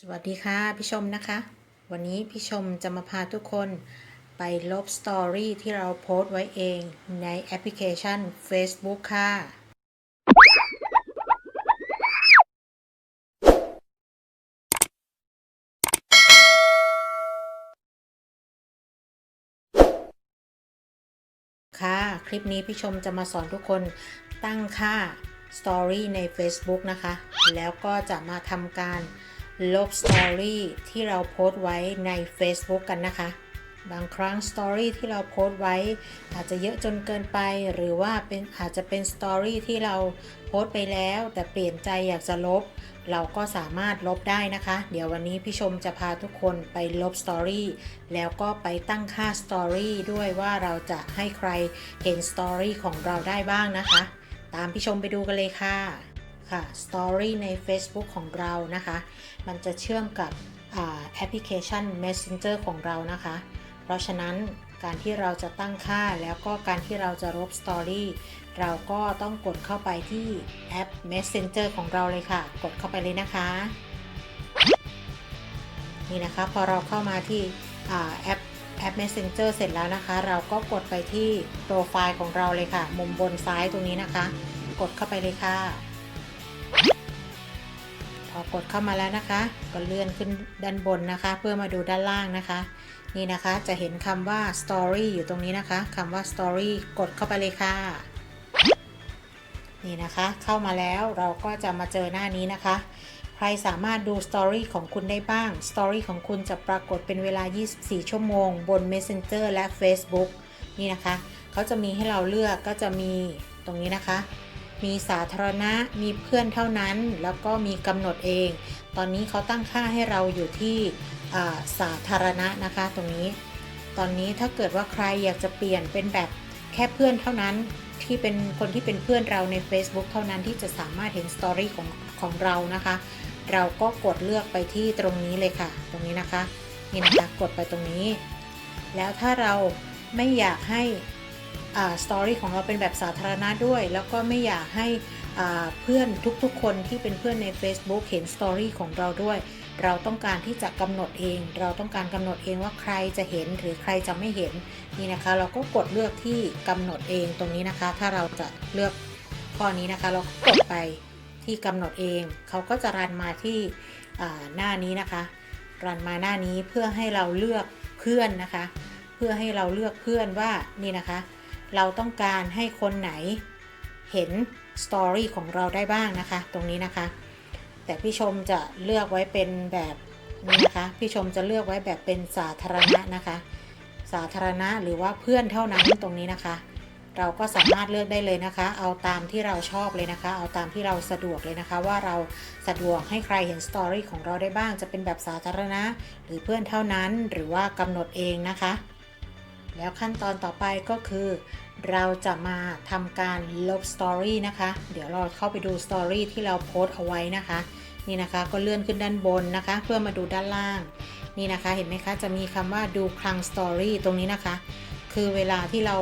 สวัสดีค่ะพี่ชมนะคะ วันนี้พี่ชมจะมาพาทุกคนไปลบสตอรี่ที่เราโพสต์ไว้เองในแอปพลิเคชัน Facebook ค่ะ ค่ะ คลิปนี้พี่ชมจะมาสอนทุกคนตั้งค่า Story ใน Facebook นะคะ แล้วก็จะมาทำการ ลบ Story ที่เราโพสต์ไว้ใน Facebook กันนะคะ บางครั้ง Story ที่เราโพสต์ไว้ อาจจะเยอะจนเกินไป หรือว่าเป็นอาจจะเป็น Story ที่เราโพสต์ไปแล้ว แต่เปลี่ยนใจอยากจะลบ เราก็สามารถลบได้นะคะ เดี๋ยววันนี้พี่ชมจะพาทุกคนไปลบ Story แล้วก็ไปตั้งค่า Story ด้วยว่าเราจะให้ใครเห็น Story ของเราได้บ้างนะคะ ตามพี่ชมไปดูกันเลยค่ะ ค่ะ Story ใน Facebook ของเรานะคะ มันจะเชื่อมกับแอปพลิเคชัน Messenger ของเรานะคะ เพราะฉะนั้นการที่เราจะตั้งค่าแล้วก็การที่เราจะลบ Story เราก็ต้องกดเข้าไปที่แอป Messenger ของเราเลยค่ะ กดเข้าไปเลยนะคะ นี่นะคะพอเราเข้ามาที่แอปแอป Messenger เสร็จแล้วนะคะ เราก็กดไปที่โปรไฟล์ของเราเลยค่ะ มุมบนซ้ายตรงนี้นะคะ กดเข้าไปเลยค่ะ พอกดเข้ามาแล้วนะคะ ก็เลื่อนขึ้นด้านบนนะคะ เพื่อมาดูด้านล่างนะคะ นี่นะคะจะเห็นคำว่า story อยู่ตรงนี้นะคะคำว่า story กดเข้าไปเลยค่ะ นี่นะคะ เข้ามาแล้วเราก็จะมาเจอหน้านี้นะคะ ใครสามารถดู Story ของคุณได้บ้าง Story ของคุณจะปรากฏเป็นเวลา 24 ชั่วโมง บน Messenger และ Facebook นี่นะคะ เขาจะมีให้เราเลือกก็จะมีตรงนี้นะคะ มีสาธารณะมีเพื่อนเท่านั้น แล้วก็มีกำหนดเอง ตอนนี้เขาตั้งค่าให้เราอยู่ที่สาธารณะนะคะตรงนี้ ตอนนี้ถ้าเกิดว่าใครอยากจะเปลี่ยนเป็นแบบแค่เพื่อนเท่านั้นที่เป็นคนที่เป็นเพื่อนเราใน Facebook เท่านั้นที่จะสามารถเห็นสตอรี่ของของเรานะคะ เราก็กดเลือกไปที่ตรงนี้เลยค่ะ ตรงนี้นะคะนี่นะคะกดไปตรงนี้ แล้วถ้าเราไม่อยากให้ สตอรี่ของเราเป็นแบบสาธารณะด้วย แล้วก็ไม่อยากให้เพื่อนทุกๆ คนที่เป็นเพื่อนใน Facebook เห็นสตอรี่ของเราด้วย เราต้องการที่จะกำหนดเอง เราต้องการกำหนดเองว่าใครจะเห็นหรือใครจะไม่เห็นนี่นะคะ เราก็กดเลือกที่กำหนดเองตรงนี้นะคะ ถ้าเราจะเลือกข้อนี้นะคะ เราก็กดไปที่กำหนดเอง เขาก็จะรันมาที่หน้านี้นะคะ รันมาหน้านี้เพื่อให้เราเลือกเพื่อนนะคะ เพื่อให้เราเลือกเพื่อนว่านี่นะคะ เราต้องการให้คนไหนเห็นสตอรี่ของเราได้บ้างนะคะ ตรงนี้นะคะ แต่พี่ชมจะเลือกไว้เป็นแบบนี้นะคะ พี่ชมจะเลือกไว้แบบเป็นสาธารณะนะคะ สาธารณะหรือว่าเพื่อนเท่านั้นตรงนี้นะคะ เราก็สามารถเลือกได้เลยนะคะ เอาตามที่เราชอบเลยนะคะ เอาตามที่เราสะดวกเลยนะคะ ว่าเราสะดวกให้ใครเห็นสตอรี่ของเราได้บ้าง จะเป็นแบบสาธารณะหรือเพื่อนเท่านั้นหรือว่ากำหนดเองนะคะ แล้วขั้นตอนต่อไปก็คือ เราจะมาทำการลบสตอรี่นะคะ เดี๋ยวเราเข้าไปดูสตอรี่ที่เราโพสเอาไว้นะคะ นี่นะคะก็เลื่อนขึ้นด้านบนนะคะ เพื่อมาดูด้านล่าง นี่นะคะเห็นไหมคะจะมีคำว่าดูคลังสตอรี่ตรงนี้นะคะ คือเวลาที่เรา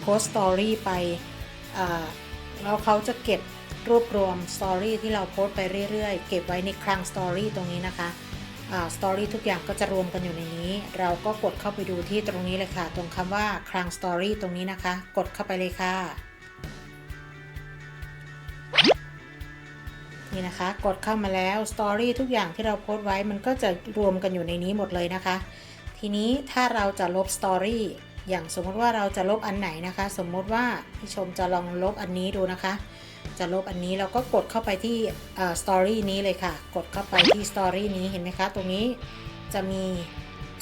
โพสสตอรี่ไปแล้วเขาจะเก็บรวบรวมสตอรี่ที่เราโพสไปเรื่อยๆ เก็บไว้ในคลังสตอรี่ตรงนี้นะคะ สตอรี่ทุกอย่างก็จะรวมกันอยู่ในนี้ เราก็กดเข้าไปดูที่ตรงนี้เลยค่ะ ตรงคำว่าคลังสตอรี่ตรงนี้นะคะ กดเข้าไปเลยค่ะ นี่นะคะ กดเข้ามาแล้วสตอรี่ทุกอย่างที่เราโพสต์ไว้มันก็จะรวมกันอยู่ในนี้หมดเลยนะคะ ทีนี้ถ้าเราจะลบสตอรี่อย่างสมมติว่าเราจะลบอันไหนนะคะ สมมติว่าพี่ชมจะลองลบอันนี้ดูนะคะ จะลบอันนี้เราก็กดเข้าไปที่สตอรี่นี้เลยค่ะ กดเข้าไปที่สตอรี่นี้เห็นไหมคะ ตรงนี้จะมี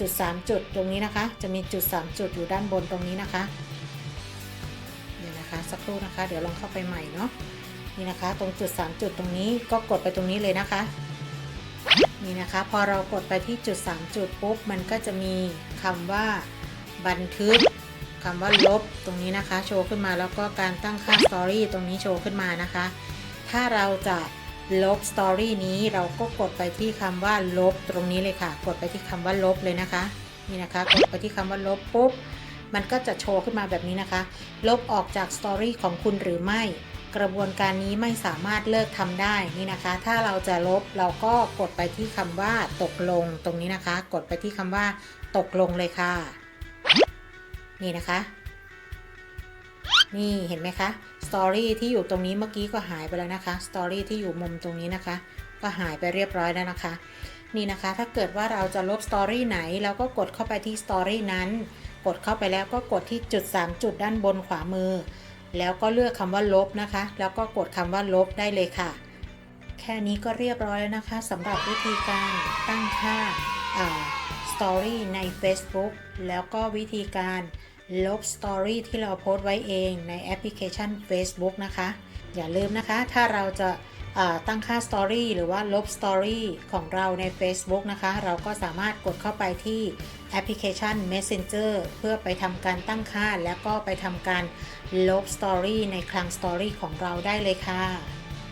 จุด 3 จุดตรงนี้นะคะ จะมีจุด 3 จุดอยู่ด้านบนตรงนี้นะคะเดี๋ยวนะคะสักครู่นะคะ เดี๋ยวลองเข้าไปใหม่เนาะนี่นะคะ ตรงจุด 3 จุดตรงนี้ก็กดไปตรงนี้เลยนะคะนี่นะคะพอเรากดไปที่จุด 3 จุดปุ๊บมันก็จะมีคำว่าบันทึก คำว่าลบตรงนี้นะคะ โชว์ขึ้นมาแล้วก็การตั้งค่าสตอรี่ตรงนี้โชว์ขึ้นมานะคะ ถ้าเราจะลบสตอรี่นี้เราก็กดไปที่คำว่าลบตรงนี้เลยค่ะ กดไปที่คำว่าลบเลยนะคะ นี่นะคะ กดไปที่คำว่าลบปุ๊บ มันก็จะโชว์ขึ้นมาแบบนี้นะคะ ลบออกจากสตอรี่ของคุณหรือไม่ กระบวนการนี้ไม่สามารถเลิกทำได้นี่นะคะ ถ้าเราจะลบเราก็กดไปที่คำว่าตกลงตรงนี้นะคะ กดไปที่คำว่าตกลงเลยค่ะ นี่นะคะ นี่เห็นไหมคะสตอรี่ที่อยู่ตรงนี้เมื่อกี้ก็หายไปแล้วนะคะสตอรี่ที่อยู่มุมตรงนี้นะคะ ก็หายไปเรียบร้อยแล้วนะคะ นี่นะคะ ถ้าเกิดว่าเราจะลบสตอรี่ไหนเราก็กดเข้าไปที่สตอรี่นั้น กดเข้าไปแล้วก็กดที่จุด 3 จุดด้านบนขวามือ แล้วก็เลือกคำว่าลบนะคะ แล้วก็กดคำว่าลบได้เลยค่ะ แค่นี้ก็เรียบร้อยแล้วนะคะสำหรับวิธีการตั้งค่าสตอรี่ใน Facebook แล้วก็วิธีการ ลบสตอรี่ที่เราโพสต์ไว้เองในแอปพลิเคชัน Facebook นะคะ อย่าลืมนะคะ ถ้าเราจะาตั้งค่า Story หรือว่าลบ Story ของเราใน Facebook นะคะ เราก็สามารถกดเข้าไปที่แอปพลิเคชัน Messenger เพื่อไปทำการตั้งค่า แล้วก็ไปทำการลบ Story ในคลัง Story ของเราได้เลยค่ะ